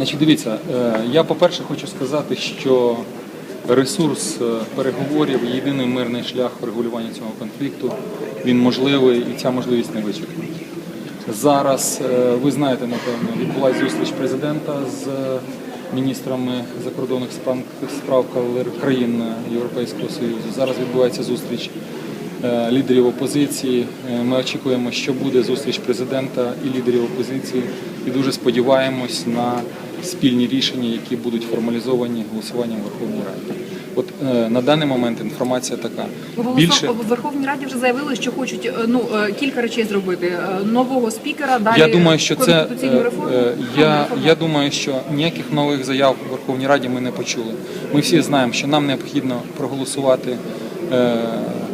Значить, дивіться, е, я по-перше хочу сказати, що ресурс е, переговорів, єдиний мирний шлях врегулювання цього конфлікту, він можливий і ця можливість не вичерпна. Зараз е, ви знаєте, напевно, відбулася зустріч президента з міністрами закордонних справ- країн Європейського Союзу. Зараз відбувається зустріч лідерів опозиції. Е, Ми очікуємо, що буде зустріч президента і лідерів опозиції, і дуже сподіваємось на спільні рішення, які будуть формалізовані голосуванням в Верховній Раді. От е, на даний момент інформація така. Більше... В Верховній Раді вже заявили, що хочуть е, ну е, кілька речей зробити: Е, нового спікера, далі Я думаю, що це е, реформу. е, я, я думаю, що ніяких нових заяв у Верховній Раді ми не почули. Ми всі знаємо, що нам необхідно проголосувати е,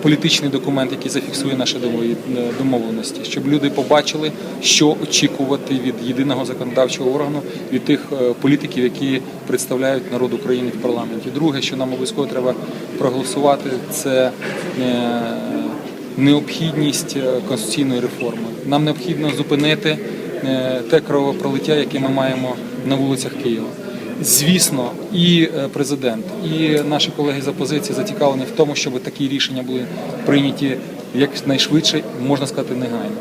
політичний документ, який зафіксує наші е, домовленості, щоб люди побачили, що очікувати від єдиного законодавчого органу, від тих е, політиків, які представляють народ України в парламенті. Друге, що нам обов'язково треба проголосувати, це е, необхідність конституційної реформи. Нам необхідно зупинити те кровопролиття, яке ми маємо на вулицях Києва. Звісно, і е, президент, і наші колеги з опозиції зацікавлені в тому, щоб такі рішення були прийняті якнайшвидше, можна сказати, негайно.